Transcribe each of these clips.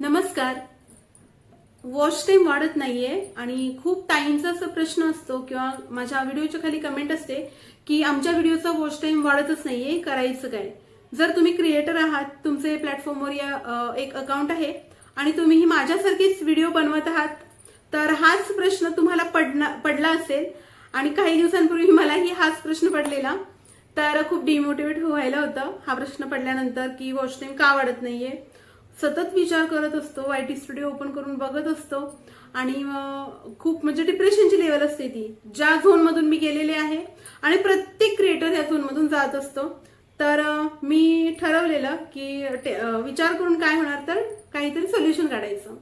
नमस्कार. Watch time वाढत नाहीये आणि खूप टाईमचा असा प्रश्न असतो किंवा माझ्या व्हिडिओच्या खाली कमेंट असते की आमच्या व्हिडिओचा वॉच टाईम वाढतच नाहीये करायचं काय? जर तुम्ही क्रिएटर आहात तुमचे प्लॅटफॉर्मवर या एक अकाउंट आहे आणि तुम्ही माझ्यासारखीच व्हिडिओ बनवत आहात तर हाच प्रश्न तुम्हाला पडना पडला असेल आणि काही दिवसांपूर्वी मलाही हाच प्रश्न पडलेला. तर खूप डिमोटिवेट व्हायला होतं. हा प्रश्न पडल्यानंतर की वॉच टाईम का वाढत नाहीये? सतत विचार करत असतो वाय टी स्टुडिओ ओपन करून बघत असतो. आणि खूप म्हणजे डिप्रेशनची लेवल असते ती. ज्या झोनमधून मी गेलेले आहे आणि प्रत्येक क्रिएटर या झोनमधून जात असतो. तर मी ठरवलेलं की विचार करून काय होणार तर काहीतरी सोल्युशन काढायचं.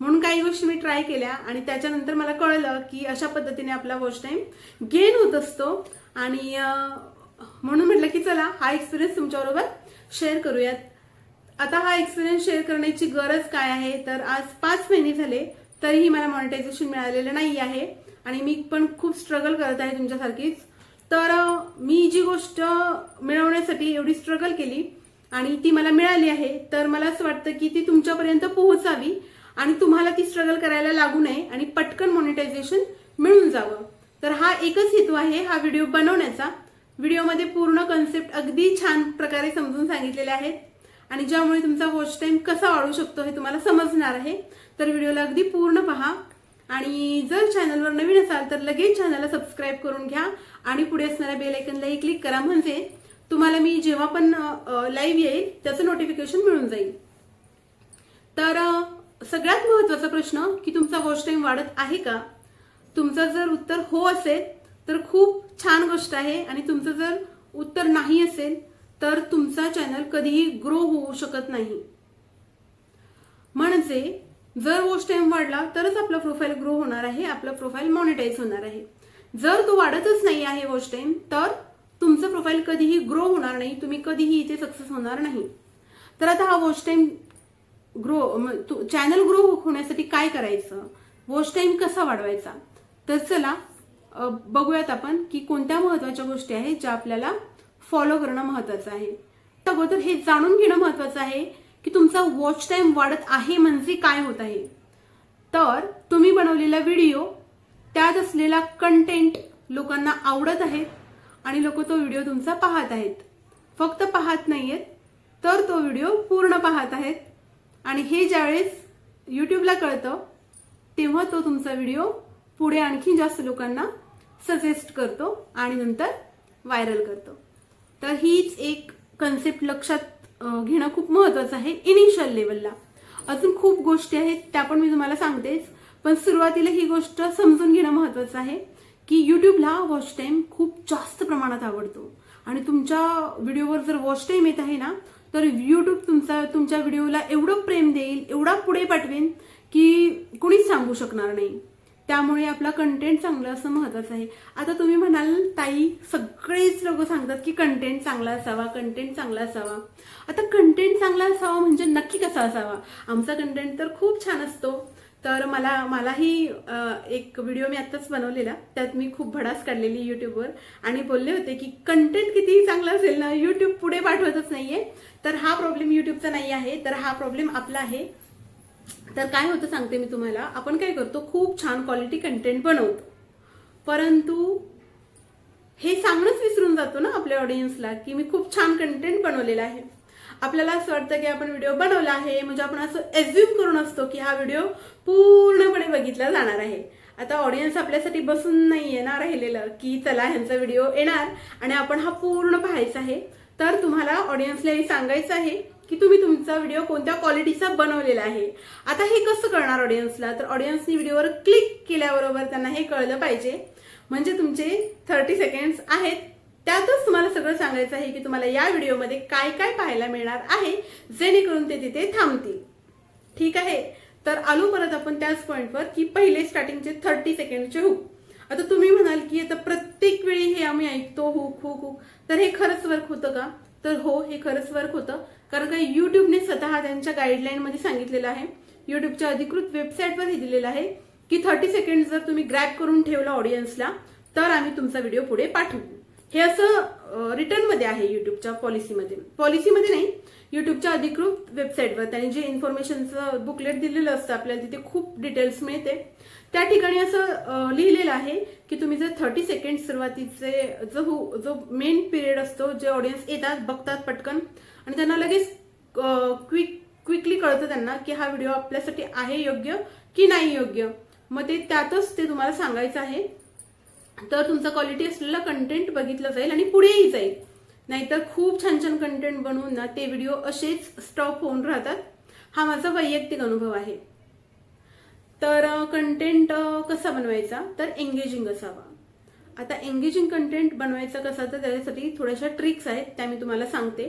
म्हणून काही गोष्टी मी ट्राय केल्या आणि त्याच्यानंतर मला कळलं की अशा पद्धतीने आपला वॉच टाइम गेन होत असतो. आणि म्हणून म्हटलं की चला हा एक्सपिरियन्स तुमच्याबरोबर शेअर करूयात. आता हा एक्सपिरियन्स शेअर करण्याची गरज काय आहे? तर आज पाच महिने झाले तरीही मला मॉनिटायझेशन मिळालेलं नाही आहे आणि मी पण खूप स्ट्रगल करत आहे तुमच्यासारखीच. तर मी जी गोष्ट मिळवण्यासाठी एवढी स्ट्रगल केली आणि ती मला मिळाली आहे तर मला असं वाटतं की ती तुमच्यापर्यंत पोहोचावी आणि तुम्हाला ती स्ट्रगल करायला लागू नये आणि पटकन मॉनिटायझेशन मिळून जावं. तर हा एकच हेतू आहे हा व्हिडिओ बनवण्याचा. व्हिडिओमध्ये पूर्ण कन्सेप्ट अगदी छान प्रकारे समजून सांगितलेले आहेत. आणि ज्यामुळे तुमचा वॉच टाईम कसा वाढू शकतो हे तुम्हाला समजणार आहे. तर व्हिडिओला अगदी पूर्ण पहा. आणि जर चॅनलवर नवीन असाल तर लगेच चॅनलला सबस्क्राईब करून घ्या. आणि पुढे असणाऱ्या बेल आयकनलाही क्लिक करा. म्हणजे तुम्हाला मी जेव्हा पण लाईव्ह येईल त्याचं नोटिफिकेशन मिळून जाईल. तर सगळ्यात महत्त्वाचा प्रश्न की तुमचा वॉच टाईम वाढत आहे का? तुमचं जर उत्तर हो असेल तर खूप छान गोष्ट आहे. आणि तुमचं जर उत्तर नाही असेल तर तुमचा चॅनल कधीही ग्रो होऊ शकत नाही. म्हणजे जर वॉच टाइम वाढला तरच आपला प्रोफाईल ग्रो होणार आहे आपलं प्रोफाईल मॉनिटाईज होणार आहे. जर तो वाढतच नाही आहे वॉच टाइम तर तुमचं प्रोफाईल कधीही ग्रो होणार नाही तुम्ही कधीही इथे सक्सेस होणार नाही. तर आता हा watch time grow channel grow होण्यासाठी काय करायचं? वॉच टाइम कसा वाढवायचा? तर चला बघूयात आपण की कोणत्या महत्त्वाच्या गोष्टी आहेत ज्या आपल्याला फॉलो करणं महत्वाचं आहे. तर अगोदर हे जाणून घेणं महत्वाचं आहे की तुमचा वॉच टाइम वाढत आहे म्हणजे काय होत आहे. तर तुम्ही बनवलेला व्हिडिओ त्यात असलेला कंटेंट लोकांना आवडत आहेत आणि लोक तो व्हिडिओ तुमचा पाहत आहेत. फक्त पाहत नाहीयेत तर तो व्हिडिओ पूर्ण पाहत आहेत. आणि हे ज्यावेळेस युट्यूबला कळतं तेव्हा तो तुमचा व्हिडिओ पुढे आणखी जास्त लोकांना सजेस्ट करतो आणि नंतर व्हायरल करतो. तर हीच एक कन्सेप्ट लक्षात घेणं खूप महत्वाचं आहे इनिशियल लेवलला अजून खूप गोष्टी आहेत त्या पण मी तुम्हाला सांगतेच. पण सुरुवातीला ही गोष्ट समजून घेणं महत्वाचं आहे की युट्यूबला वॉच टाइम खूप जास्त प्रमाणात आवडतो. आणि तुमच्या व्हिडिओवर जर वॉच टाईम येत आहे ना तर युट्यूब तुमचा तुमच्या व्हिडिओला एवढं प्रेम देईल एवढा पुढे पाठवेन की कुणीच सांगू शकणार नाही. त्यामुळे आपला कंटेंट चांगलं असणं महत्वाचं आहे. आता तुम्ही म्हणाल ताई सगळेच लोक सांगतात की कंटेंट चांगला असावा कंटेंट चांगला असावा. आता कंटेंट चांगला असावा म्हणजे नक्की कसा असावा? आमचा कंटेंट तर खूप छान असतो. तर मला मलाही एक व्हिडिओ मी आत्ताच बनवलेला. त्यात मी खूप भडास काढलेली युट्यूबवर आणि बोलले होते की कंटेंट कितीही चांगला असेल ना युट्यूब पुढे पाठवतच नाहीये. तर हा प्रॉब्लेम युट्यूबचा नाही आहे. तर हा प्रॉब्लेम आपला आहे. तर काय होतं सांगते मी तुम्हाला? आपण काय करतो खूप छान क्वालिटी कंटेंट बनवतो. परंतु हे सांगणंच विसरून जातो ना आपल्या ऑडियन्सला की मी खूप छान कंटेंट बनवलेला आहे. आपल्याला असं वाटतं की आपण व्हिडिओ बनवला आहे म्हणजे आपण असं एज्युम करून असतो की हा व्हिडिओ पूर्णपणे बघितला जाणार आहे. आता ऑडियन्स आपल्यासाठी बसून नाही येणार राहिलेलं की चला ह्यांचा व्हिडिओ येणार आणि आपण हा पूर्ण पाहायचा आहे. तर तुम्हाला ऑडियन्सला हे सांगायचं आहे की तुम्ही तुमचा व्हिडिओ कोणत्या क्वालिटीचा बनवलेला आहे? आता हे कसं करणार ऑडियन्सला तर ऑडियन्सनी व्हिडिओवर क्लिक केल्याबरोबर त्यांना हे कळलं पाहिजे. म्हणजे तुमचे थर्टी सेकंड्स आहेत. त्यातच तुम्हाला सगळं सांगायचं आहे की तुम्हाला या व्हिडिओमध्ये काय काय पाहायला मिळणार आहे जेणेकरून ते तिथे थांबतील. ठीक आहे? तर आलो परत आपण त्याच पॉईंटवर की पहिले स्टार्टिंगचे थर्टी सेकंडचे हुक आता तुम्ही म्हणाल की आता प्रत्येक वेळी हे आम्ही ऐकतो हुक हुक हुक तर हे खरंच वर्क होतं का? तर हो हे खरंच वर्क होतं. कारण का युट्यूबने स्वतः त्यांच्या गाईडलाईनमध्ये सांगितलेलं आहे. युट्यूबच्या अधिकृत वेबसाईटवर हे दिलेलं आहे की थर्टी सेकंड जर तुम्ही ग्रॅप करून ठेवला ऑडियन्सला तर आम्ही तुमचा व्हिडिओ पुढे पाठवू. हे असं रिटर्नमध्ये आहे युट्यूबच्या पॉलिसीमध्ये पॉलिसीमध्ये नाही युट्यूबच्या अधिकृत वेबसाईटवर त्यांनी जे इन्फॉर्मेशनचं बुकलेट दिलेलं असतं आपल्याला तिथे खूप डिटेल्स मिळते. त्या ठिकाणी असं लिहिलेलं आहे की तुम्ही जर थर्टी सेकंड सुरुवातीचे जो जो मेन पिरियड असतो जे ऑडियन्स येतात बघतात पटकन आणि त्यांना लगेच क्विक क्विकली कळतं त्यांना की हा व्हिडिओ आपल्यासाठी आहे योग्य की नाही योग्य. मग ते त्यातच ते तुम्हाला सांगायचं आहे. तर तुमचा क्वालिटी असलेला कंटेंट बघितलं जाईल आणि पुढेही जाईल. नाहीतर खूप छान छान कंटेंट बनवून ना ते व्हिडिओ असेच स्टॉप होऊन राहतात. हा माझा वैयक्तिक अनुभव आहे. तर कंटेंट कसा बनवायचा? तर एंगेजिंग असावा. आता एंगेजिंग कंटेंट बनवायचा कसा तर त्याच्यासाठी थोड्याशा ट्रिक्स आहेत त्या मी तुम्हाला सांगते.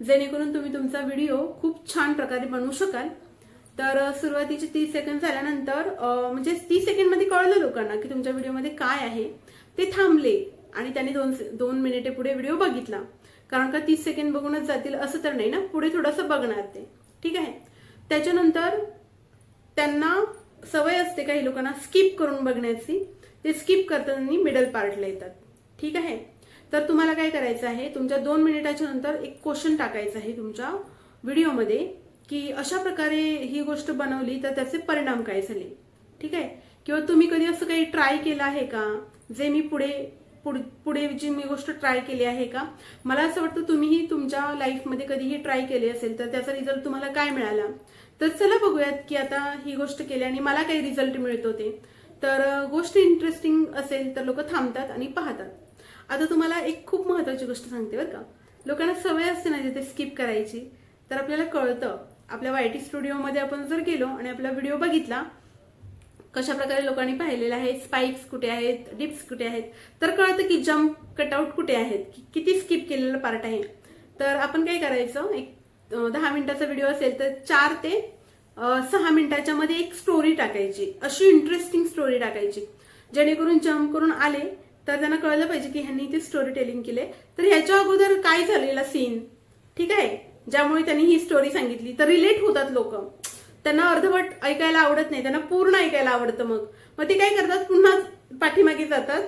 जेणेकरून तुम्ही तुमचा व्हिडिओ खूप छान प्रकारे बनवू शकाल. तर सुरुवातीचे तीस सेकंड झाल्यानंतर म्हणजे तीस सेकंडमध्ये कळलं लोकांना की तुमच्या व्हिडिओमध्ये काय आहे. ते थांबले आणि त्यांनी दोन दोन मिनिटे पुढे व्हिडिओ बघितला. कारण का तीस सेकंड बघूनच जातील असं तर नाही ना? पुढे थोडंसं बघणार ते. ठीक आहे? त्याच्यानंतर त्यांना सवय असते काही लोकांना स्किप करून बघण्याची. ते स्किप करताना मिडल पार्टला येतात. ठीक आहे? तर तुम्हाला काय करायचं आहे? तुमच्या दोन मिनिटाच्या नंतर एक क्वेश्चन टाकायचं आहे तुमच्या व्हिडिओमध्ये की अशा प्रकारे ही गोष्ट बनवली तर त्याचे परिणाम काय झाले? ठीक आहे? किंवा तुम्ही कधी असं काही ट्राय केलं आहे का? जे मी पुढे पुढ- पुढे जी मी गोष्ट ट्राय केली आहे का? मला असं वाटतं तुम्हीही तुमच्या लाईफमध्ये कधीही ट्राय केली असेल तर त्याचा रिझल्ट तुम्हाला काय मिळाला? तर चला बघूयात की आता ही गोष्ट केली आणि मला काही रिझल्ट मिळतो ते. तर गोष्ट इंटरेस्टिंग असेल तर लोक थांबतात आणि पाहतात. आता तुम्हाला एक खूप महत्त्वाची गोष्ट सांगते बरं का. लोकांना सवय असते ना तिथे स्किप करायची. तर आपल्याला कळतं. आपल्या वायटी स्टुडिओमध्ये आपण जर गेलो आणि आपला व्हिडिओ बघितला कशा प्रकारे लोकांनी पाहिलेला आहे स्पाइक्स कुठे आहेत डिप्स कुठे आहेत तर कळतं की जम्प कटआउट कुठे आहेत की किती स्किप केलेलं पार्ट आहे. तर आपण काय करायचं एक दहा मिनिटाचा व्हिडिओ असेल तर चार ते सहा मिनिटाच्या मध्ये एक स्टोरी टाकायची. अशी इंटरेस्टिंग स्टोरी टाकायची. जेणेकरून जम्प करून आले तर त्यांना कळलं पाहिजे की ह्यांनी ते स्टोरी टेलिंग केले तर ह्याच्या अगोदर काय झालेला सीन ठीक आहे? ज्यामुळे त्यांनी ही स्टोरी सांगितली. तर रिलेट होतात लोक. त्यांना अर्धवट ऐकायला आवडत नाही. त्यांना पूर्ण ऐकायला आवडतं मग. मग ते काय करतात? पुन्हा पाठीमागे जातात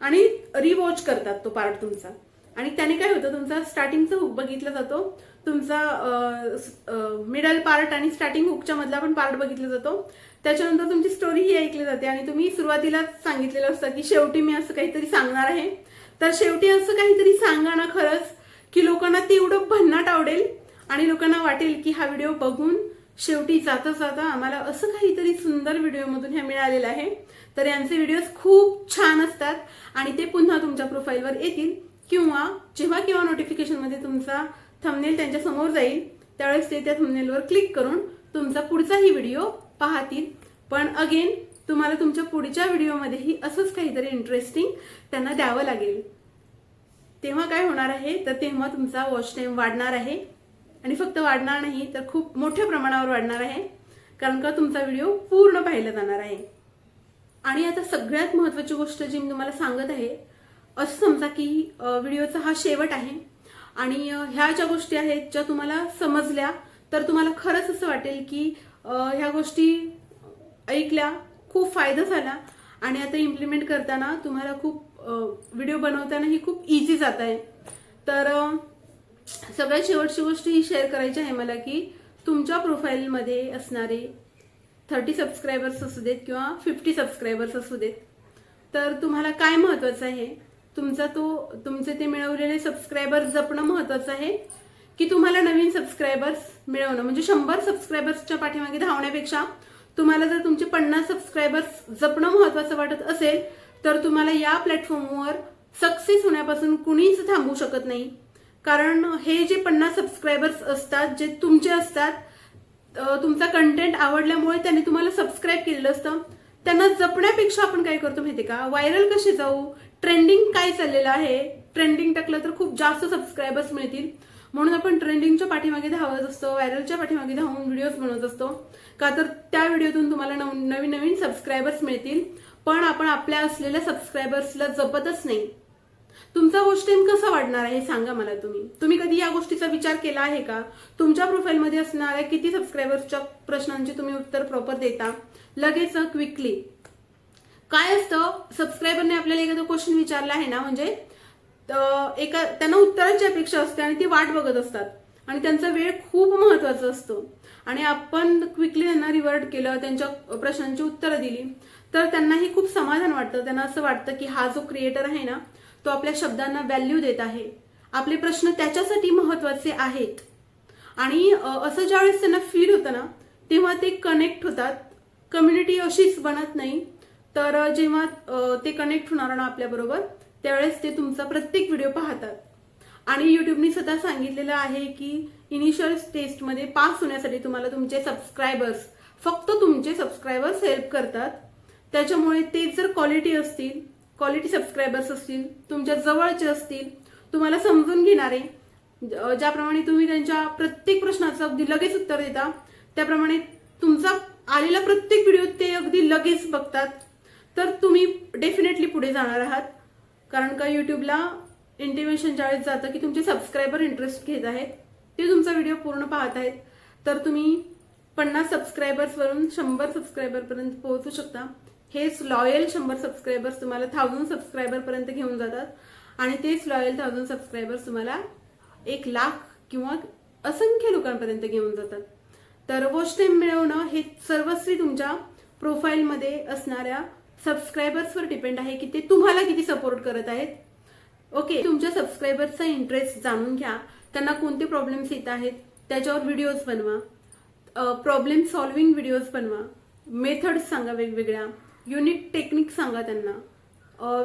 आणि रिवॉच करतात तो पार्ट तुमचा. आणि त्याने काय होतं? तुमचा स्टार्टिंगचा हुक बघितला जातो. तुमचा मिडल पार्ट आणि स्टार्टिंग हुकच्या मधला पण पार्ट बघितला जातो. त्याच्यानंतर तुमची स्टोरी ही ऐकली जाते. आणि तुम्ही सुरुवातीला सांगितलेलं असतं की शेवटी मी असं काहीतरी सांगणार आहे. तर शेवटी असं काहीतरी सांगा ना खरंच की लोकांना ते एवढं भन्नाट आवडेल आणि लोकांना वाटेल की हा व्हिडिओ बघून शेवटी जाता जाता आम्हाला असं काहीतरी सुंदर व्हिडिओमधून ह्या मिळालेलं आहे. तर यांचे व्हिडिओज खूप छान असतात आणि ते पुन्हा तुमच्या प्रोफाईलवर येतील. किंवा जेव्हा केव्हा नोटिफिकेशनमध्ये तुमचा थंबनेल त्यांच्यासमोर जाईल त्यावेळेस ते त्या थंबनेलवर क्लिक करून तुमचा पुढचाही व्हिडिओ पाहतील. पण अगेन तुम्हाला तुमच्या पुढच्या व्हिडिओमध्येही असंच काहीतरी इंटरेस्टिंग त्यांना द्यावं लागेल. तेव्हा काय होणार आहे? तर तेव्हा तुमचा वॉच टाईम वाढणार आहे. आणि फक्त वाढणार नाही तर खूप मोठ्या प्रमाणावर वाढणार आहे. कारण का तुमचा व्हिडिओ पूर्ण पाहिला जाणार आहे. आणि आता सगळ्यात महत्वाची गोष्ट जी मी तुम्हाला सांगत आहे असं समजा की व्हिडिओचा हा शेवट आहे. आणि ह्या ज्या गोष्टी आहेत ज्या तुम्हाला समजल्या तर तुम्हाला खरंच असं वाटेल की ह्या गोष्टी ऐकल्या खूप फायदा झाला. आणि आता इम्प्लिमेंट करताना तुम्हाला खूप व्हिडिओ बनवतानाही खूप इझी जात आहे. तर सगळ्यात शेवटची गोष्ट ही शेअर करायची आहे मला की तुमच्या प्रोफाईलमध्ये असणारे थर्टी सबस्क्रायबर्स असू देत किंवा फिफ्टी सबस्क्रायबर्स असू देत तर तुम्हाला काय महत्वाचं आहे? तुमचा तो तुमचे ते मिळवलेले सबस्क्रायबर्स जपणं महत्वाचं आहे. की तुम्हाला नवीन सबस्क्रायबर्स मिळवणं. म्हणजे शंभर सबस्क्रायबर्सच्या पाठीमागे धावण्यापेक्षा तुम्हाला जर तुमचे पन्नास सबस्क्रायबर्स जपणं महत्वाचं वाटत असेल तर तुम्हाला या प्लॅटफॉर्मवर सक्सेस होण्यापासून कुणीच थांबू शकत नाही. कारण हे जे पन्नास सबस्क्रायबर्स असतात जे तुमचे असतात तुमचा कंटेंट आवडल्यामुळे त्यांनी तुम्हाला सबस्क्राईब केलेलं असतं. त्यांना जपण्यापेक्षा आपण काय करतो माहिती का? व्हायरल कसे जाऊ? ट्रेंडिंग काय चाललेलं आहे? ट्रेंडिंग टाकलं तर खूप जास्त सबस्क्रायबर्स मिळतील. म्हणून आपण ट्रेंडिंगच्या पाठीमागे धावत असतो व्हायरलच्या पाठीमागे धावून व्हिडिओज बनवत असतो. का तर त्या व्हिडिओतून तुम्हाला नव- नवीन नवीन सबस्क्रायबर्स मिळतील. पण आपण आपल्या असलेल्या सबस्क्रायबर्सला जपतच नाही. तुमचा गोष्ट कसा वाढणार आहे हे सांगा मला तुम्ही. तुम्ही कधी या गोष्टीचा विचार केला आहे का? तुमच्या प्रोफाईलमध्ये असणाऱ्या किती सबस्क्रायबर्सच्या प्रश्नांची तुम्ही उत्तर प्रॉपर देता? लगेच क्विकली काय असतं? सबस्क्रायबरने आपल्याला एखादा क्वेश्चन विचारला आहे ना म्हणजे एका त्यांना उत्तरांची अपेक्षा असते आणि ती वाट बघत असतात. आणि त्यांचा वेळ खूप महत्त्वाचा असतो. आणि आपण क्विकली त्यांना रिवर्ट केलं त्यांच्या प्रश्नांची उत्तरं दिली तर त्यांनाही खूप समाधान वाटतं. त्यांना असं वाटतं की हा जो क्रिएटर आहे ना तो आपल्या शब्दांना व्हॅल्यू देत आहे. आपले प्रश्न त्याच्यासाठी महत्त्वाचे आहेत. आणि असं ज्यावेळेस त्यांना फील होतं ना तेव्हा ते कनेक्ट होतात. कम्युनिटी अशीच बनत नाही. तर जेव्हा ते कनेक्ट होणार ना आपल्याबरोबर त्यावेळेस ते तुमचा प्रत्येक व्हिडिओ पाहतात. आणि युट्यूबने स्वतः सांगितलेलं आहे की इनिशियल टेस्टमध्ये पास होण्यासाठी तुम्हाला तुमचे सबस्क्रायबर्स फक्त तुमचे सबस्क्रायबर्स हेल्प करतात. त्याच्यामुळे ते जर क्वालिटी असतील क्वालिटी सबस्क्रायबर्स असतील तुमच्या जवळचे असतील तुम्हाला समजून घेणारे ज- ज्याप्रमाणे तुम्ही त्यांच्या प्रत्येक प्रश्नाचं अगदी लगेच उत्तर देता त्याप्रमाणे तुमचा आलेला प्रत्येक व्हिडिओ ते अगदी लगेच बघतात. तर तुम्ही डेफिनेटली पुढे जाणार आहात. कारण का युट्यूबला इंटिमेशन ज्यावेळेस जातं की तुमचे सबस्क्रायबर इंटरेस्ट घेत आहेत ते तुमचा व्हिडिओ पूर्ण पाहत आहेत तर तुम्ही पन्नास सबस्क्रायबर्सवरून शंभर सबस्क्रायबरपर्यंत पोहोचू शकता. हेच लॉयल शंभर सबस्क्रायबर्स तुम्हाला थाउजंड सबस्क्रायबरपर्यंत घेऊन जातात आणि तेच लॉयल थाउजंड सबस्क्रायबर्स तुम्हाला एक लाख किंवा असंख्य लोकांपर्यंत घेऊन जातात. तर वॉच टाईम मिळवणं हे सर्वस्वी तुमच्या प्रोफाईलमध्ये असणाऱ्या सबस्क्रायबर्सवर डिपेंड आहे की ते तुम्हाला किती सपोर्ट करत आहेत. ओके तुमच्या सबस्क्रायबर्सचा इंटरेस्ट जाणून घ्या. त्यांना कोणते प्रॉब्लेम्स येत आहेत त्याच्यावर व्हिडिओज बनवा. प्रॉब्लेम सॉल्विंग व्हिडिओज बनवा. मेथड्स सांगा वेगवेगळ्या. युनिक टेक्निक सांगा त्यांना.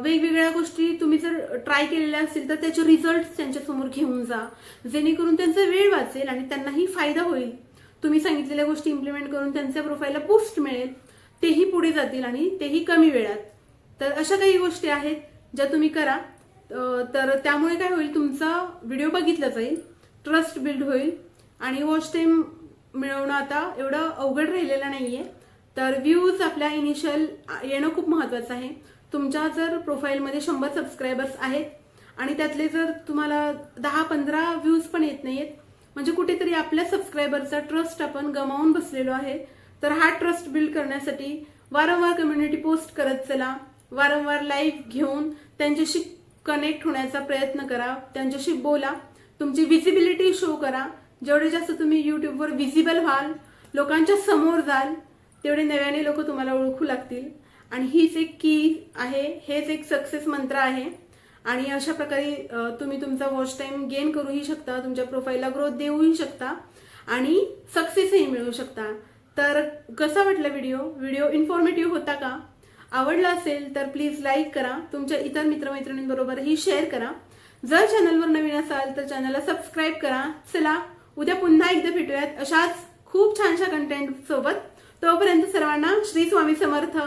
वेगवेगळ्या गोष्टी तुम्ही जर ट्राय केलेल्या असतील तर त्याचे रिझल्ट त्यांच्यासमोर घेऊन जा. जेणेकरून त्यांचा वेळ वाचेल आणि त्यांनाही फायदा होईल. तुम्ही सांगितलेल्या गोष्टी इम्प्लिमेंट करून त्यांच्या प्रोफाईलला बूस्ट मिळेल. तेही पुढे जातील आणि तेही कमी वेळात. तर अशा काही गोष्टी आहेत ज्या तुम्ही करा. तर त्यामुळे काय होईल तुमचा व्हिडिओ बघितला जाईल ट्रस्ट बिल्ड होईल आणि वॉच टाईम मिळवणं आता एवढं अवघड राहिलेलं नाहीये. तर व्ह्यूज आपल्या इनिशियल येणं खूप महत्वाचं आहे. तुमच्या जर प्रोफाईलमध्ये शंभर सबस्क्रायबर्स आहेत आणि त्यातले जर तुम्हाला दहा पंधरा व्ह्यूज पण येत नाहीयेत म्हणजे कुठेतरी आपल्या सबस्क्रायबरचा ट्रस्ट आपण गमावून बसलेलो आहे. तर हा ट्रस्ट बिल्ड करण्यासाठी वारंवार कम्युनिटी पोस्ट करत चला. वारंवार लाईव्ह घेऊन त्यांच्याशी कनेक्ट होण्याचा प्रयत्न करा. त्यांच्याशी बोला. तुमची विजिबिलिटी शो करा. जेवढे जास्त तुम्ही युट्यूबवर विजिबल व्हाल लोकांच्या समोर जाल तेवढे नव्याने लोक तुम्हाला ओळखू लागतील. आणि हीच एक की आहे. हेच एक सक्सेस मंत्र आहे. आणि अशा प्रकारे तुम्ही तुमचा वॉच टाईम गेन करूही शकता. तुमच्या प्रोफाईलला ग्रोथ देऊही शकता. आणि सक्सेसही मिळवू शकता. तर कसा वाटला व्हिडिओ व्हिडिओ इन्फॉर्मेटिव्ह होता का? आवडला असेल तर प्लीज लाईक करा. तुमच्या इतर मित्रमैत्रिणींबरोबरही शेअर करा. जर चॅनलवर नवीन असाल तर चॅनलला सबस्क्राईब करा. चला उद्या पुन्हा एकदा भेटूयात अशाच खूप छानशा कंटेंट सोबत. तोपर्यंत सर्वांना श्री स्वामी समर्थ.